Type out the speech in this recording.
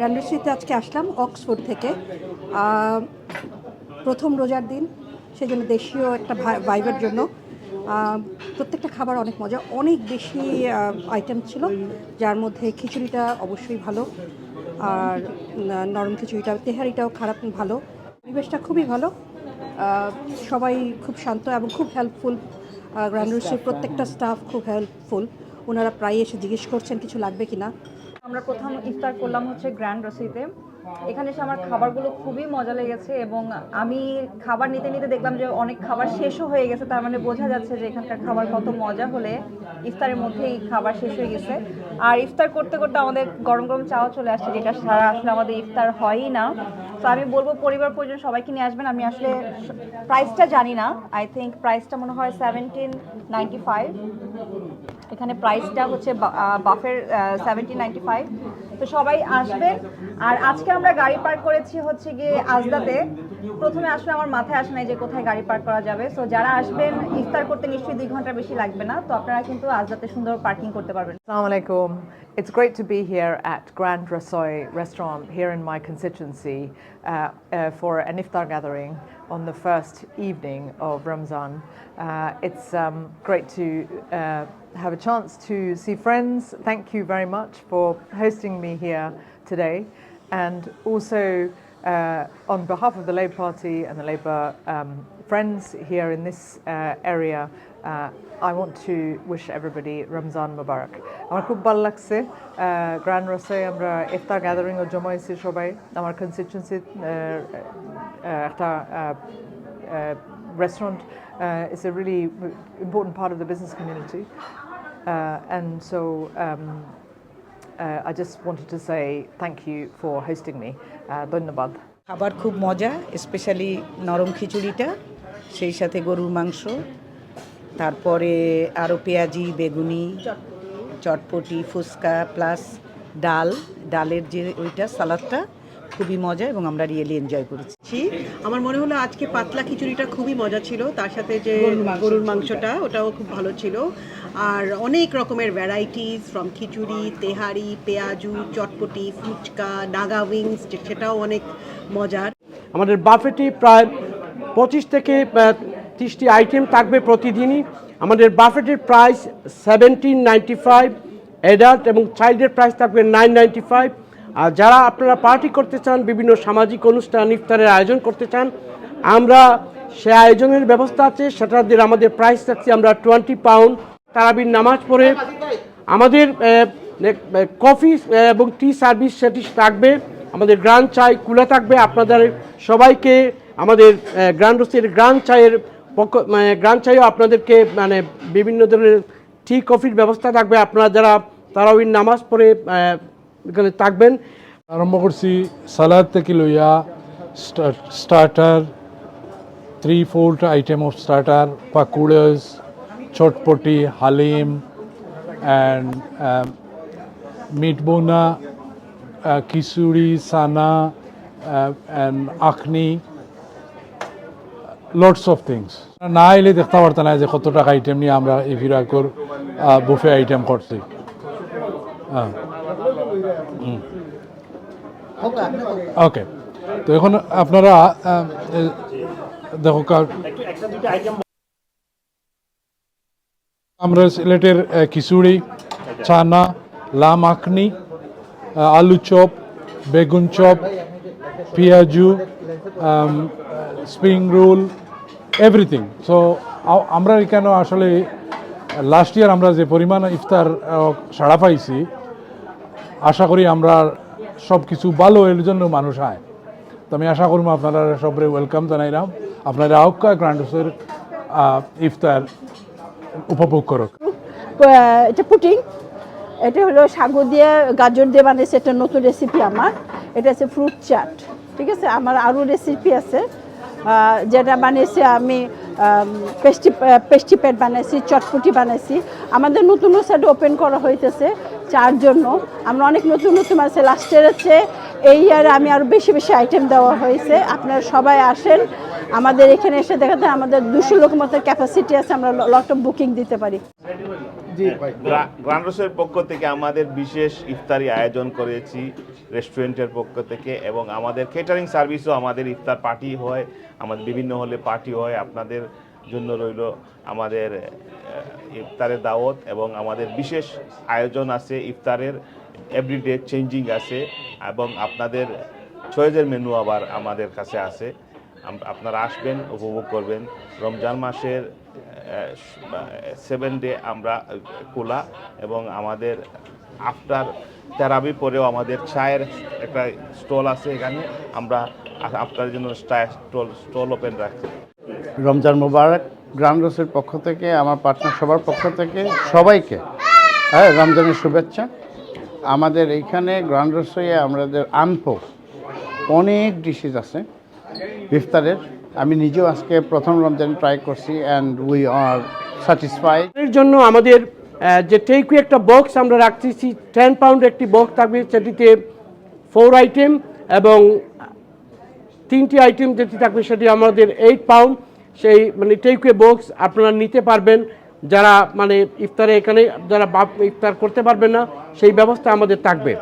গ্র্যান্ডার্সিতে আজকে আসলাম অক্সফোর্ড থেকে। প্রথম রোজার দিন সেই জন্য দেশীয় একটা ভাইবের জন্য। প্রত্যেকটা খাবার অনেক মজা অনেক বেশি আইটেম ছিল যার মধ্যে খিচুড়িটা অবশ্যই ভালো আর নরম খিচুড়িটা তেহারিটাও খারাপ ভালো। পরিবেশটা খুবই ভালো সবাই খুব শান্ত এবং খুব হেল্পফুল গ্র্যান্ডার্সির প্রত্যেকটা স্টাফ খুব হেল্পফুল ওনারা প্রায় এসে জিজ্ঞেস করছেন কিছু লাগবে কি না আমরা প্রথম ইফতার করলাম হচ্ছে গ্র্যান্ড রসিতে এখানে এসে আমার খাবারগুলো খুবই মজা লেগেছে এবং আমি খাবার নিতে নিতে দেখলাম যে অনেক খাবার শেষও হয়ে গেছে, তার মানে বোঝা যাচ্ছে যে এখানকার খাবার কত মজা হলে ইফতারের মধ্যেই খাবার শেষ হয়ে গেছে। আর ইফতার করতে করতে আমাদের গরম গরম চাও চলে আসছে, যেটা সারা আসলে আমাদের ইফতার হয়ই না। তো আমি বলব পরিবার পরিজন সবাইকে নিয়ে আসবেন। আমি আসলে প্রাইসটা জানি না। আই থিঙ্ক প্রাইসটা মনে হয় সেভেন্টিন নাইনটি ফাইভ এখানে প্রাইসটা হচ্ছে বাফের সেভেন্টিন নাইনটি ফাইভ তো সবাই আসবেন। আর আজকে আমরা গাড়ি পার্ক করেছি হচ্ছে গিয়ে আজদাতে। প্রথমে আসলে আমার মাথায় আসে নাই যে কোথায় গাড়ি পার্ক করা যাবে। সো যারা আসবেন, ইফতার করতে নিশ্চয়ই দুই ঘণ্টা বেশি লাগবে না। তো আপনারা কিন্তু আজদাতে সুন্দর পার্কিং করতে পারবেন। Assalamu alaikum. It's great to be here at Grand Rasoi restaurant here in my constituency. Uh, uh, for an iftar gathering on the first evening of Ramzan. Uh, it's um, great to uh, have a chance to see friends. Thank you very much for hosting me here today. And also, uh, on behalf of the Labour Party and the Labour um, friends here in this uh, area, uh, I want to wish everybody Ramzan Mubarak. আমার খুব ভালো লাগছে grand রসে আমরা ইফতার গ্যাদারিংও জমা হয়েছি সবাই আমার কনস্টিটুয়েন্সি একটা restaurant uh, is a really important part of the business community. Uh, and so um, uh, I just wanted to say thank you for hosting me. Uh, ধন্যবাদ। খাবার খুব মজা স্পেশালি নরম খিচুড়িটা সেই সাথে গরুর মাংস তারপরে আরও পেঁয়াজি বেগুনি চটপটি। ফুচকা প্লাস ডাল। ডালের যে ওইটা সালাদটা খুবই মজা এবং আমরা রিয়েলি এনজয় করেছি। আমার মনে হলো আজকে পাতলা খিচুড়িটা খুবই মজা ছিল তার সাথে যে গরুর মাংসটা ওটাও খুব ভালো ছিল। আর অনেক রকমের ভ্যারাইটিস ফ্রম খিচুড়ি তেহারি পেঁয়াজু চটপটি ফুচকা নাগা উইংস সেটাও অনেক মজার। আমাদের বাফেটে প্রায় পঁচিশ থেকে তিরিশটি আইটেম থাকবে প্রতিদিনই। আমাদের বাফেটের price seventeen ninety five adult এবং চাইল্ডের প্রাইস থাকবে নাইন নাইনটি ফাইভ আর যারা আপনারা পার্টি করতে চান, বিভিন্ন সামাজিক অনুষ্ঠান, ইফতারের আয়োজন করতে চান, আমরা সে আয়োজনের ব্যবস্থা আছে। সেটাদের আমাদের প্রাইস থাকছে আমরা টোয়েন্টি পাউন্ড তারাবির নামাজ পড়ে। আমাদের কফি এবং টি সার্ভিস সেটি থাকবে। আমাদের গ্রান চাই কুলা থাকবে। আপনাদের সবাইকে আমাদের গ্রান্ড রোস্টের গ্রান্ড চায়ের পক্ষ মানে গ্রান্ড চাইও আপনাদেরকে মানে বিভিন্ন ধরনের টি কফির ব্যবস্থা থাকবে। আপনারা যারা তারাবির নামাজ পড়ে এখানে থাকবেন। আরম্ভ করছি, সালাদ থেকে লইয়া starter three fourth item of starter pakoras chotpoti haleem and meat bhuna khichuri Sana and akhni lots of things না এলে দেখতে পারতাম না যে কত টাকা আইটেম নিয়ে আমরা এই ফিরাকর বুফে আইটেম করছি। হ্যাঁ। ওকে তো এখন আপনারা দেখো আমরা সিলেটের খিচুড়ি ছানা লাম আখনি আহ, আলু চপ বেগুন চপ পেঁয়াজু স্প্রিং রোল এভরিথিং। সো আমরা এখানে আসলে লাস্ট ইয়ার আমরা যে পরিমাণ ইফতার সাড়া পাইছি আশা করি আমরা সব কিছু ভালো এর জন্য মানুষ আয় তো আমি আশা করব আপনারা সবরে ওয়েলকাম জানাইলাম। আপনারা আউকা গ্রান্ডসের ইফতার উপভোগ করুক। এটা পুটিং। এটা হলো সাগর দিয়ে, গাজর দিয়ে বানিয়েছে এটা নতুন রেসিপি আমার। এটা হচ্ছে ফ্রুট চাট ঠিক আছে? আমার আরও রেসিপি আছে। যেটা বানিয়েছে আমি পেস্টি পেস্টি প্যাট বানাইছি, চটপটি বানাইছি। আমাদের নতুন সাইড ওপেন করা হইতেছে চার জন্য। আমরা অনেক নতুন নতুন আছে। লাস্টের আছে এই আর আমি আরও বেশি বেশি আইটেম দেওয়া হয়েছে। আপনারা সবাই আসেন। আমাদের এখানে এসে দেখাতে আমাদের দুশো লোক মতো ক্যাপাসিটি আছে। আমরা লট অফ বুকিং দিতে পারি। জি ভাই। পক্ষ থেকে আমাদের বিশেষ ইফতারি আয়োজন করেছি রেস্টুরেন্টের পক্ষ থেকে এবং আমাদের কেটারিং সার্ভিসও আমাদের ইফতার পার্টি হয় আমাদের বিভিন্ন হলে পার্টি হয়। আপনাদের জন্য রইল আমাদের ইফতারের দাওয়াত এবং আমাদের বিশেষ আয়োজন আছে ইফতারের। এভরিডে চেঞ্জিং আছে এবং আপনাদের চয়েসের মেনু আবার আমাদের কাছে আছে। আপনারা আসবেন, উপভোগ করবেন। রমজান মাসের সেভেন ডে আমরা খোলা এবং আমাদের আফটার তেরাবি পরেও আমাদের চায়ের একটা স্টল আছে এখানে। আমরা আ- আপনার জন্য স্টল স্টল ওপেন রাখছি। রমজান মোবারক গ্রান্ড রোসের পক্ষ থেকে, আমার পার্টনার সবার পক্ষ থেকে, সবাইকে হ্যাঁ রমজানের শুভেচ্ছা। আমাদের এইখানে গ্রান্ড রোসে আমাদের আনপো অনেক ডিশেস আছে। ইফতারের। আমি নিজেও আজকে প্রথম রমজান ট্রাই করছি অ্যান্ড উই আর স্যাটিসফাইড এর জন্য আমাদের যে টেকু একটা বক্স আমরা রাখতেছি টেন পাউন্ড একটি বক্স থাকবে, সেটিতে ফোর আইটেম এবং তিনটি আইটেম যেটি থাকবে, সেটি আমাদের এইট পাউন্ড সেই মানে টেকুয়ে বক্স আপনারা নিতে পারবেন। যারা মানে ইফতারে এখানে, যারা ইফতার করতে পারবেন না, সেই ব্যবস্থা আমাদের থাকবে।